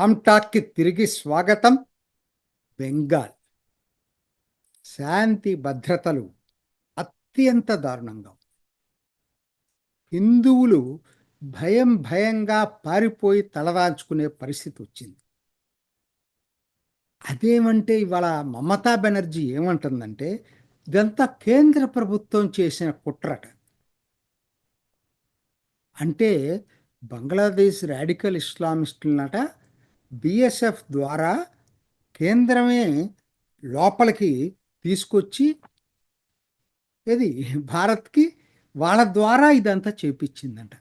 రామ్ టాక్కి తిరిగి స్వాగతం. బెంగాల్. శాంతి భద్రతలు అత్యంత దారుణంగా హిందువులు భయం భయంగా పారిపోయి తలదాంచుకునే పరిస్థితి వచ్చింది. అదేమంటే ఇవాళ మమతా బెనర్జీ ఏమంటుందంటే ఇదంతా కేంద్ర ప్రభుత్వం చేసిన కుట్రట. అంటే బంగ్లాదేశ్ రాడికల్ ఇస్లామిస్టులనట బిఎస్ఎఫ్ ద్వారా కేంద్రమే లోపలికి తీసుకొచ్చి ఇది భారత్కి వాళ్ళ ద్వారా ఇదంతా చేపించిందంట.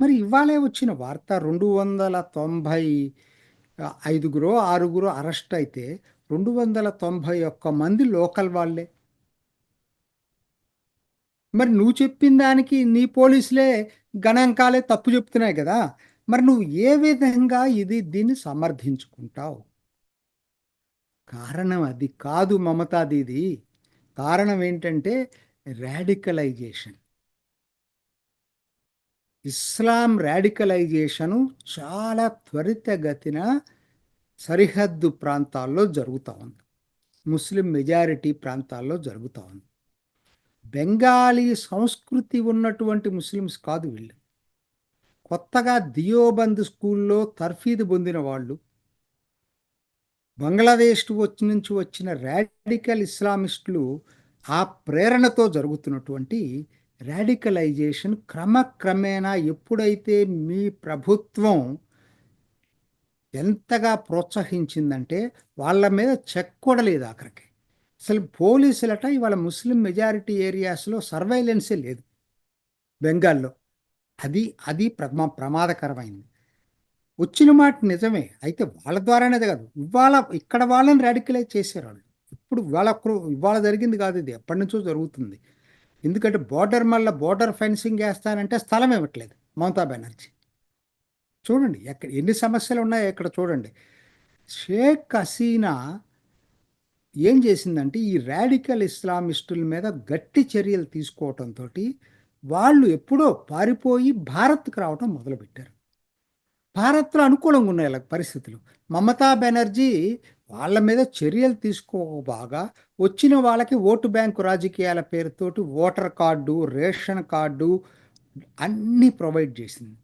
మరి ఇవాళే వచ్చిన వార్త రెండు వందల తొంభై ఐదుగురో ఆరుగురో అరెస్ట్ అయితే రెండు వందల తొంభై ఒక్క మంది లోకల్ వాళ్ళే. మరి నువ్వు చెప్పిన దానికి నీ పోలీసులే గణాంకాలే తప్పు చెప్తున్నాయి కదా. మరి నువ్వు ఏ విధంగా ఇది దీన్ని సమర్థించుకుంటావు? కారణం అది కాదు మమతాదీది కారణం ఏంటంటే రాడికలైజేషన్. ఇస్లాం రాడికలైజేషను చాలా త్వరితగతిన సరిహద్దు ప్రాంతాల్లో జరుగుతూ ఉంది. ముస్లిం మెజారిటీ ప్రాంతాల్లో జరుగుతూ ఉంది. బెంగాలీ సంస్కృతి ఉన్నటువంటి ముస్లిమ్స్ కాదు వీళ్ళు. కొత్తగా దియోబంద్ స్కూల్లో తర్ఫీదు పొందిన వాళ్ళు బంగ్లాదేశ్ వచ్చి నుంచి వచ్చిన రాడికల్ ఇస్లామిస్టులు ఆ ప్రేరణతో జరుగుతున్నటువంటి రాడికలైజేషన్ క్రమక్రమేణా ఎప్పుడైతే మీ ప్రభుత్వం ఎంతగా ప్రోత్సహించిందంటే వాళ్ళ మీద చెక్ కూడా లేదు ఆఖరికి. అసలు పోలీసులట ఇవాళ ముస్లిం మెజారిటీ ఏరియాస్లో సర్వైలెన్సే లేదు బెంగాల్లో. అది అది ప్రమా ప్రమాదకరమైంది. వచ్చిన మాట నిజమే. అయితే వాళ్ళ ద్వారానే కాదు. ఇవాళ ఇక్కడ వాళ్ళని రాడికలైజ్ చేశారు వాళ్ళు. ఇప్పుడు ఇవాళ ఇవాళ జరిగింది కాదు ఇది. ఎప్పటి నుంచో జరుగుతుంది. ఎందుకంటే బోర్డర్ మళ్ళీ బోర్డర్ ఫెన్సింగ్ వేస్తానంటే స్థలం ఇవ్వట్లేదు మమతా బెనర్జీ. చూడండి ఎక్కడ ఎన్ని సమస్యలు ఉన్నాయో ఇక్కడ చూడండి. షేక్ హసీనా ఏం చేసిందంటే ఈ రాడికల్ ఇస్లామిస్టుల మీద గట్టి చర్యలు తీసుకోవటంతో వాళ్ళు ఎప్పుడో పారిపోయి భారత్కు రావటం మొదలుపెట్టారు. భారత్లో అనుకూలంగా ఉన్నాయి ఇలా పరిస్థితులు. మమతా బెనర్జీ వాళ్ళ మీద చర్యలు తీసుకోబాగా వచ్చిన వాళ్ళకి ఓటు బ్యాంకు రాజకీయాల పేరుతోటి ఓటర్ కార్డు రేషన్ కార్డు అన్నీ ప్రొవైడ్ చేసింది.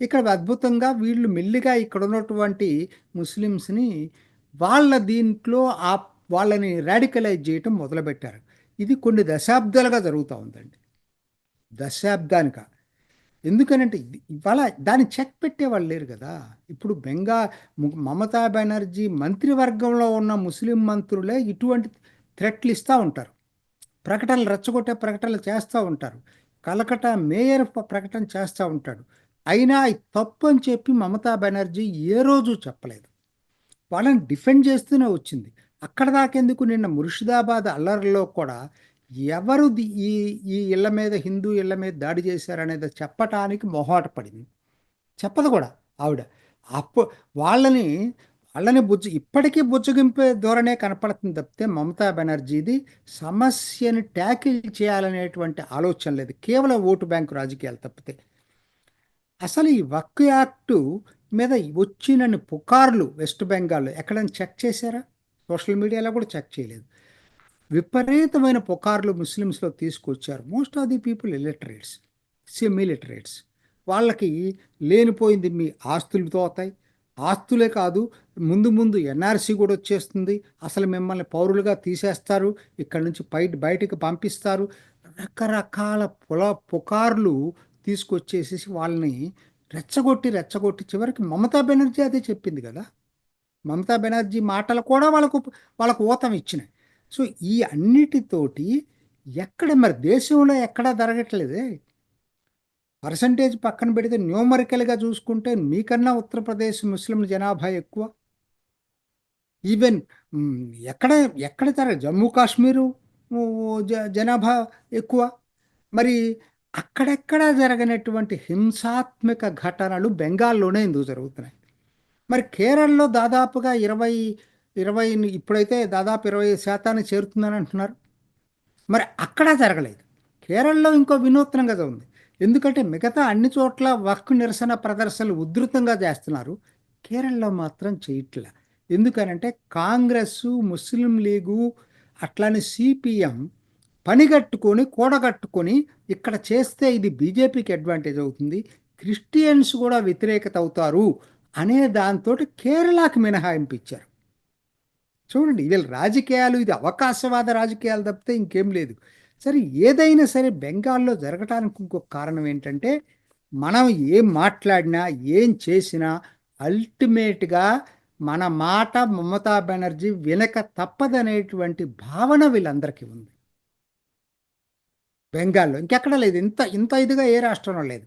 ఇక్కడ అద్భుతంగా వీళ్ళు మెల్లిగా ఇక్కడ ఉన్నటువంటి ముస్లిమ్స్ని వాళ్ళ దీంట్లో ఆ వాళ్ళని రాడికలైజ్ చేయటం మొదలుపెట్టారు. ఇది కొన్ని దశాబ్దాలుగా జరుగుతూ ఉందండి. దశాబ్దానిక. ఎందుకనంటే ఇవాళ దాన్ని చెక్ పెట్టేవాళ్ళు లేరు కదా. ఇప్పుడు బెంగా మమతా బెనర్జీ మంత్రివర్గంలో ఉన్న ముస్లిం మంత్రులే ఇటువంటి థ్రెట్లు ఇస్తూ ఉంటారు. ప్రకటనలు రెచ్చగొట్టే ప్రకటనలు చేస్తూ ఉంటారు. కలకట మేయర్ ప్రకటన చేస్తూ ఉంటాడు. అయినా తప్పు అని చెప్పి మమతా బెనర్జీ ఏ రోజు చెప్పలేదు. వాళ్ళని డిఫెండ్ చేస్తూనే వచ్చింది. అక్కడ దాకెందుకు నిన్న ముర్షిదాబాద్ అల్లర్లో కూడా ఎవరు ఈ ఈ ఇళ్ళ మీద హిందూ ఇళ్ళ మీద దాడి చేశారనేది చెప్పటానికి మొహాట పడింది. చెప్పదు కూడా ఆవిడ. అప్పు వాళ్ళని వాళ్ళని బుజ్జు ఇప్పటికీ బుజ్జగింపే ధోరణే కనపడుతుంది తప్పితే మమతా బెనర్జీది సమస్యని ట్యాకిల్ చేయాలనేటువంటి ఆలోచన లేదు. కేవలం ఓటు బ్యాంకు రాజకీయాలు తప్పితే. అసలు ఈ వక్ యాక్టు మీద వచ్చినన్ని పుకార్లు వెస్ట్ బెంగాల్లో ఎక్కడైనా చెక్ చేశారా? సోషల్ మీడియాలో కూడా చెక్ చేయలేదు. విపరీతమైన పుకార్లు ముస్లిమ్స్లో తీసుకొచ్చారు. Most of the people illiterates semi literates వాళ్ళకి లేనిపోయింది మీ ఆస్తులు తోతాయి ఆస్తులే కాదు ముందు ముందు ఎన్ఆర్సీ కూడా వచ్చేస్తుంది. అసలు మిమ్మల్ని పౌరులుగా తీసేస్తారు. ఇక్కడి నుంచి బయట బయటకు పంపిస్తారు. రకరకాల పొల పుకార్లు తీసుకొచ్చేసేసి వాళ్ళని రెచ్చగొట్టి రెచ్చగొట్టి చివరికి మమతా బెనర్జీ అదే చెప్పింది కదా. మమతా బెనర్జీ మాటలు కూడా వాళ్ళకు వాళ్ళకు ఊతం ఇచ్చినాయి. సో ఈ అన్నిటితోటి ఎక్కడ మరి దేశంలో ఎక్కడా జరగట్లేదే. పర్సంటేజ్ పక్కన పెడితే న్యూమరికల్గా చూసుకుంటే మీకన్నా ఉత్తరప్రదేశ్ ముస్లిం జనాభా ఎక్కువ. ఈవెన్ ఎక్కడ ఎక్కడ జరగ జమ్మూ కాశ్మీరు జనాభా ఎక్కువ. మరి అక్కడెక్కడ జరగనటువంటి హింసాత్మక ఘటనలు బెంగాల్లోనే ఎందుకు జరుగుతున్నాయి? మరి కేరళలో దాదాపుగా ఇరవై ఇరవై ఇప్పుడైతే దాదాపు ఇరవై శాతాన్ని చేరుతుందని అంటున్నారు. మరి అక్కడ జరగలేదు. కేరళలో ఇంకో వినూత్నంగా ఉంది ఎందుకంటే మిగతా అన్ని చోట్ల వర్క్ నిరసన ప్రదర్శనలు ఉధృతంగా చేస్తున్నారు. కేరళలో మాత్రం చేయట్లే. ఎందుకనంటే కాంగ్రెస్ ముస్లిం లీగు అట్లానే సిపిఎం పనిగట్టుకొని కూడగట్టుకొని ఇక్కడ చేస్తే ఇది బీజేపీకి అడ్వాంటేజ్ అవుతుంది. క్రిస్టియన్స్ కూడా వ్యతిరేకత అవుతారు అనే దాంతో కేరళకి మినహాయింపు ఇచ్చారు. చూడండి వీళ్ళ రాజకీయాలు ఇది అవకాశవాద రాజకీయాలు తప్పితే ఇంకేం లేదు. సరే ఏదైనా సరే బెంగాల్లో జరగటానికి ఇంకొక కారణం ఏంటంటే మనం ఏం మాట్లాడినా ఏం చేసినా అల్టిమేట్గా మన మాట మమతా బెనర్జీ వినక తప్పదనేటువంటి భావన వీళ్ళందరికీ ఉంది. బెంగాల్లో ఇంకెక్కడ లేదు ఇంత ఇంత ఇదిగా ఏ రాష్ట్రంలో లేదు.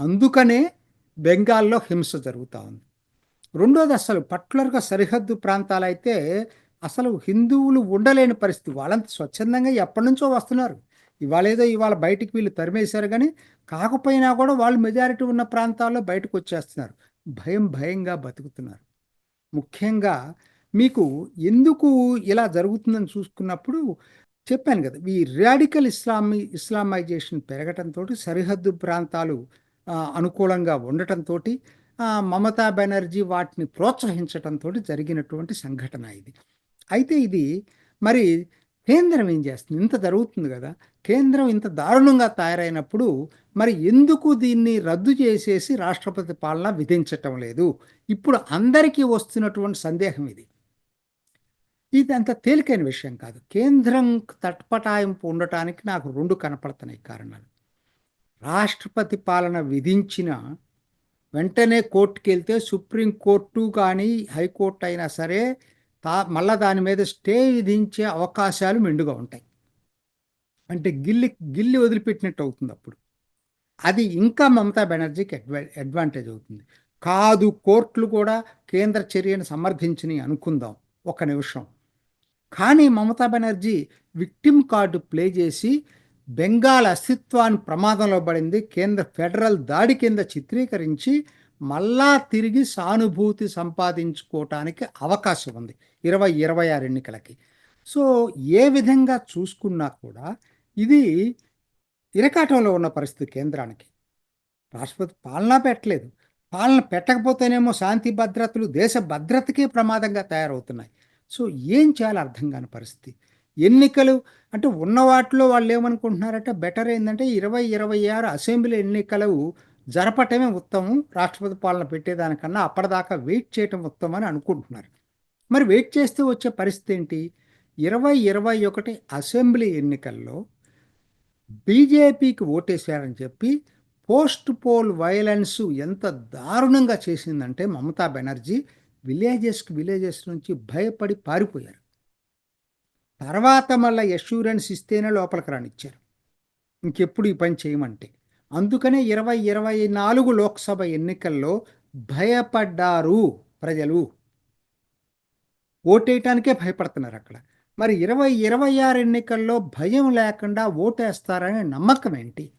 అందుకనే బెంగాల్లో హింస జరుగుతూ ఉంది. రెండోది అసలు పర్టికులర్గా సరిహద్దు ప్రాంతాలైతే అసలు హిందువులు ఉండలేని పరిస్థితి. వాళ్ళంతా స్వచ్ఛందంగా ఎప్పటి నుంచో వస్తున్నారు. ఇవాళ ఏదో ఇవాళ బయటికి వీళ్ళు తరిమేశారు కానీ కాకపోయినా కూడా వాళ్ళు మెజారిటీ ఉన్న ప్రాంతాల్లో బయటకు వచ్చేస్తున్నారు. భయం భయంగా బతుకుతున్నారు. ముఖ్యంగా మీకు ఎందుకు ఇలా జరుగుతుందని చూసుకున్నప్పుడు చెప్పాను కదా ఈ రాడికల్ ఇస్లామీ ఇస్లామైజేషన్ పెరగటంతో సరిహద్దు ప్రాంతాలు అనుకూలంగా ఉండటంతో మమతా బెనర్జీ వాటిని ప్రోత్సహించటంతో జరిగినటువంటి సంఘటన ఇది. అయితే ఇది మరి కేంద్రం ఏం చేస్తుంది? ఇంత జరుగుతుంది కదా. కేంద్రం ఇంత దారుణంగా తయారైనప్పుడు మరి ఎందుకు దీన్ని రద్దు చేసేసి రాష్ట్రపతి పాలన విధించటం లేదు? ఇప్పుడు అందరికీ వస్తున్నటువంటి సందేహం ఇది. ఇది అంత తేలికైన విషయం కాదు. కేంద్రం తట్పటాయింపు ఉండటానికి నాకు రెండు కనపడుతున్నాయి కారణాలు. రాష్ట్రపతి పాలన విధించిన వెంటనే కోర్టుకి వెళ్తే సుప్రీంకోర్టు కానీ హైకోర్టు అయినా సరే తా మళ్ళా దాని మీద స్టే విధించే అవకాశాలు మెండుగా ఉంటాయి. అంటే గిల్లి గిల్లి వదిలిపెట్టినట్టు అవుతుంది అప్పుడు. అది ఇంకా మమతా బెనర్జీకి అడ్వా అడ్వాంటేజ్ అవుతుంది. కాదు కోర్టులు కూడా కేంద్ర చర్యను సమర్థించని అనుకుందాం. ఒక నిమిషం. కానీ Mamata Banerjee victim card play చేసి బెంగాల్ అస్తిత్వాన్ని ప్రమాదంలో పడింది. కేంద్ర ఫెడరల్ దాడి కింద చిత్రీకరించి మళ్ళా తిరిగి సానుభూతి సంపాదించుకోవటానికి అవకాశం ఉంది. ఇరవై ఇరవై ఆరు ఎన్నికలకి. సో ఏ విధంగా చూసుకున్నా కూడా ఇది ఇరకాటంలో ఉన్న పరిస్థితి కేంద్రానికి. రాష్ట్రపతి పాలన పెట్టలేదు. పాలన పెట్టకపోతేనేమో శాంతి భద్రతలు దేశ భద్రతకే ప్రమాదంగా తయారవుతున్నాయి. సో ఏం చేయాలి అర్థం కాని పరిస్థితి. ఎన్నికలు అంటే ఉన్న వాటిలో వాళ్ళు ఏమనుకుంటున్నారంటే బెటర్ ఏంటంటే ఇరవై ఇరవై ఆరు అసెంబ్లీ ఎన్నికలు జరపటమే ఉత్తమం. రాష్ట్రపతి పాలన పెట్టేదానికన్నా అప్పటిదాకా వెయిట్ చేయటం ఉత్తమం అని అనుకుంటున్నారు. మరి వెయిట్ చేస్తే వచ్చే పరిస్థితి ఏంటి? ఇరవై ఇరవై ఒకటి అసెంబ్లీ ఎన్నికల్లో బీజేపీకి ఓటేశారని చెప్పి పోస్ట్ పోల్ వైలెన్స్ ఎంత దారుణంగా చేసిందంటే మమతా బెనర్జీ విలేజెస్కి విలేజెస్ నుంచి భయపడి పారిపోయారు. తర్వాత మళ్ళీ అష్యూరెన్స్ ఇస్తేనే లోపలికి రానిచ్చారు. ఇంకెప్పుడు ఈ పని చేయమంటే. అందుకనే ఇరవై ఇరవై నాలుగు లోక్సభ ఎన్నికల్లో భయపడ్డారు ప్రజలు. ఓటేయటానికే భయపడుతున్నారు అక్కడ. మరి ఇరవై ఇరవై ఆరు ఎన్నికల్లో భయం లేకుండా ఓటేస్తారనే నమ్మకం ఏంటి?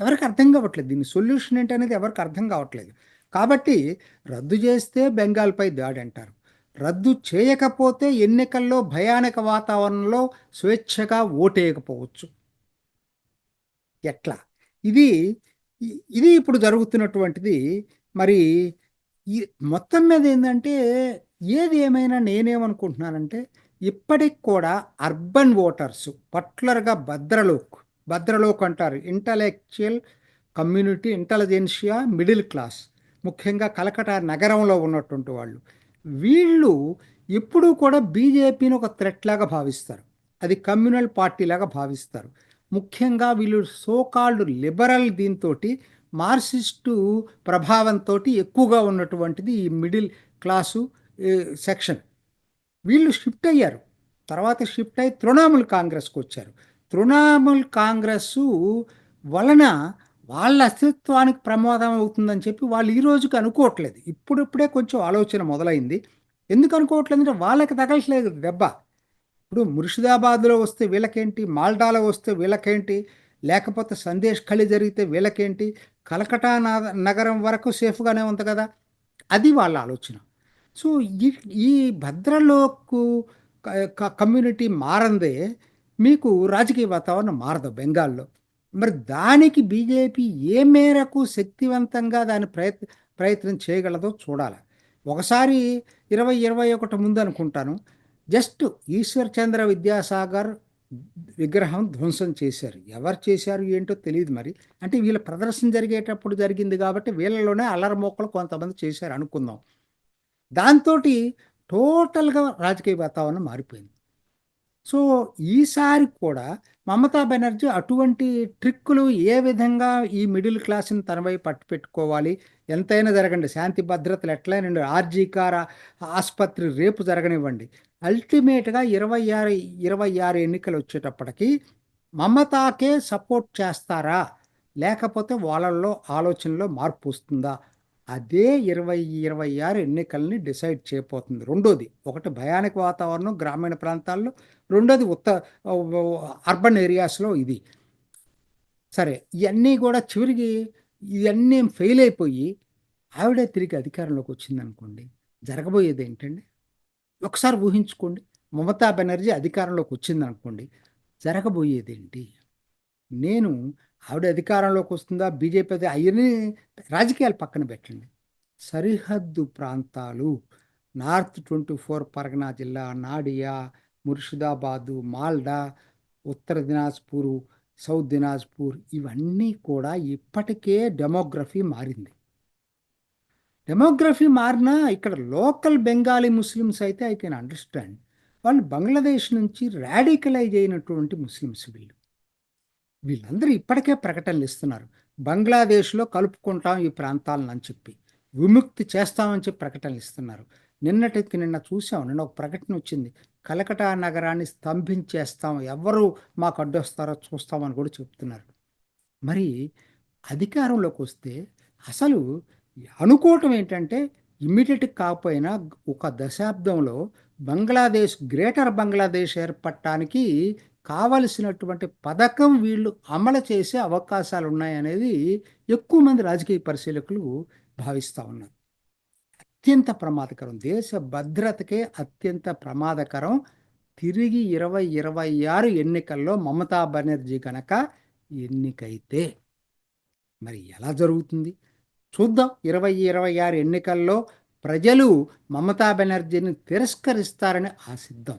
ఎవరికి అర్థం కావట్లేదు. దీని సొల్యూషన్ ఏంటి అనేది ఎవరికి అర్థం కావట్లేదు. కాబట్టి రద్దు చేస్తే బెంగాల్పై దాడి అంటారు. రద్దు చేయకపోతే ఎన్నికల్లో భయానక వాతావరణంలో స్వేచ్ఛగా ఓటేయకపోవచ్చు. ఎట్లా? ఇది ఇది ఇప్పుడు జరుగుతున్నటువంటిది. మరి ఈ మొత్తం మీద ఏంటంటే ఏది ఏమైనా నేనేమనుకుంటున్నానంటే ఇప్పటికి కూడా అర్బన్ ఓటర్స్ పట్లర్గా భద్రలోక్ భద్రలోక్ అంటారు. Intellectual community intelligentsia middle class ముఖ్యంగా కలకటా నగరంలో ఉన్నటువంటి వాళ్ళు. వీళ్ళు ఎప్పుడూ కూడా బీజేపీని ఒక థ్రెట్ లాగా భావిస్తారు. అది కమ్యూనల్ పార్టీ లాగా భావిస్తారు. ముఖ్యంగా వీళ్ళు సోకాల్డ్ లిబరల్ దీంతో మార్క్సిస్టు ప్రభావంతో ఎక్కువగా ఉన్నటువంటిది ఈ మిడిల్ క్లాసు సెక్షన్. వీళ్ళు షిఫ్ట్ అయ్యారు. తర్వాత షిఫ్ట్ అయ్యి తృణమూల్ కాంగ్రెస్కి వచ్చారు. తృణమూల్ కాంగ్రెస్ వలన వాళ్ళ అస్తిత్వానికి ప్రమాదం అవుతుందని చెప్పి వాళ్ళు ఈ రోజుకి అనుకోవట్లేదు. ఇప్పుడిప్పుడే కొంచెం ఆలోచన మొదలైంది. ఎందుకు అనుకోవట్లేదు అంటే వాళ్ళకి తగలట్లేదు దెబ్బ. ఇప్పుడు ముర్షిదాబాద్లో వస్తే వీళ్ళకేంటి? మాల్డాలో వస్తే వీళ్ళకేంటి? లేకపోతే సందేశ్ ఖళి జరిగితే వీళ్ళకేంటి? కలకటా నగరం వరకు సేఫ్గానే ఉంది కదా? అది వాళ్ళ ఆలోచన. సో ఈ ఈ భద్రలోకు కమ్యూనిటీ మారందే మీకు రాజకీయ వాతావరణం మారదు బెంగాల్లో. మరి దానికి బీజేపీ ఏ మేరకు శక్తివంతంగా దాని ప్రయత్ ప్రయత్నం చేయగలదో చూడాలి. ఒకసారి ఇరవై ఇరవై ఒకటి ముందు అనుకుంటాను. జస్ట్ ఈశ్వర్ చంద్ర విద్యాసాగర్ విగ్రహం ధ్వంసం చేశారు. ఎవరు చేశారు ఏంటో తెలియదు మరి. అంటే వీళ్ళ ప్రదర్శన జరిగేటప్పుడు జరిగింది కాబట్టి వీళ్ళలోనే అల్లరమోకలు కొంతమంది చేశారు అనుకుందాం. దాంతో టోటల్గా రాజకీయ వాతావరణం మారిపోయింది. సో ఈసారి కూడా మమతా బెనర్జీ అటువంటి ట్రిక్కులు ఏ విధంగా ఈ మిడిల్ క్లాస్ని తనపై పట్టు పెట్టుకోవాలి ఎంతైనా జరగండి. శాంతి భద్రతలు ఎట్లయినండి? ఆర్జీకార ఆసుపత్రి రేపు జరగనివ్వండి. అల్టిమేట్గా ఇరవై ఆరు ఇరవై ఆరు ఎన్నికలు వచ్చేటప్పటికి మమతాకే సపోర్ట్ చేస్తారా? లేకపోతే వాళ్ళల్లో ఆలోచనలో మార్పు వస్తుందా? అదే ఇరవై ఇరవై ఆరు ఎన్నికల్ని డిసైడ్ చేయబోతుంది. రెండోది ఒకటి భయానక వాతావరణం గ్రామీణ ప్రాంతాల్లో రెండోది ఉత్త అర్బన్ ఏరియాస్లో ఇది. సరే ఇవన్నీ కూడా చివరికి ఇవన్నీ ఫెయిల్ అయిపోయి ఆవిడే తిరిగి అధికారంలోకి వచ్చింది అనుకోండి జరగబోయేది ఏంటండి? ఒకసారి ఊహించుకోండి మమతా బెనర్జీ అధికారంలోకి వచ్చింది అనుకోండి జరగబోయేది ఏంటి? నేను ఆవిడ అధికారంలోకి వస్తుందా? బీజేపీ అది అవన్నీ రాజకీయాలు పక్కన పెట్టండి. సరిహద్దు ప్రాంతాలు నార్త్ ట్వంటీ ఫోర్ పరగనా జిల్లా నాడియా ముర్షిదాబాదు మాల్డా ఉత్తర దినాజ్పూర్ సౌత్ దినాజ్పూర్ ఇవన్నీ కూడా ఇప్పటికే డెమోగ్రఫీ మారింది. డెమోగ్రఫీ మారినా ఇక్కడ లోకల్ బెంగాలీ ముస్లిమ్స్ అయితే ఐ కెన్ అండర్స్టాండ్. వాళ్ళు బంగ్లాదేశ్ నుంచి రాడికలైజ్ అయినటువంటి ముస్లిమ్స్ వీళ్ళు. వీళ్ళందరూ ఇప్పటికే ప్రకటనలు ఇస్తున్నారు బంగ్లాదేశ్లో కలుపుకుంటాం ఈ ప్రాంతాలను అని చెప్పి. విముక్తి చేస్తామని చెప్పి ప్రకటనలు ఇస్తున్నారు నిన్నటికి నిన్న చూసాం నిన్న ఒక ప్రకటన వచ్చింది. కలకటా నగరాన్ని స్తంభించేస్తాం ఎవరు మాకు అడ్డొస్తారో చూస్తామని కూడా చెప్తున్నారు. మరి అధికారంలోకి వస్తే అసలు అనుకోవటం ఏంటంటే ఇమ్మీడియట్ కాకపోయినా ఒక దశాబ్దంలో బంగ్లాదేశ్ గ్రేటర్ బంగ్లాదేశ్ ఏర్పడటానికి కావలసినటువంటి పథకం వీళ్ళు అమలు చేసే అవకాశాలు ఉన్నాయనేది ఎక్కువ మంది రాజకీయ పరిశీలకులు భావిస్తూ ఉన్నారు. అత్యంత ప్రమాదకరం. దేశ భద్రతకే అత్యంత ప్రమాదకరం. తిరిగి ఇరవై ఇరవై ఆరు ఎన్నికల్లో మమతా బెనర్జీ కనుక ఎన్నికైతే మరి ఎలా జరుగుతుంది? చూద్దాం. ఇరవై ఇరవై ఆరు ఎన్నికల్లో ప్రజలు మమతా బెనర్జీని తిరస్కరిస్తారని ఆశిద్దాం.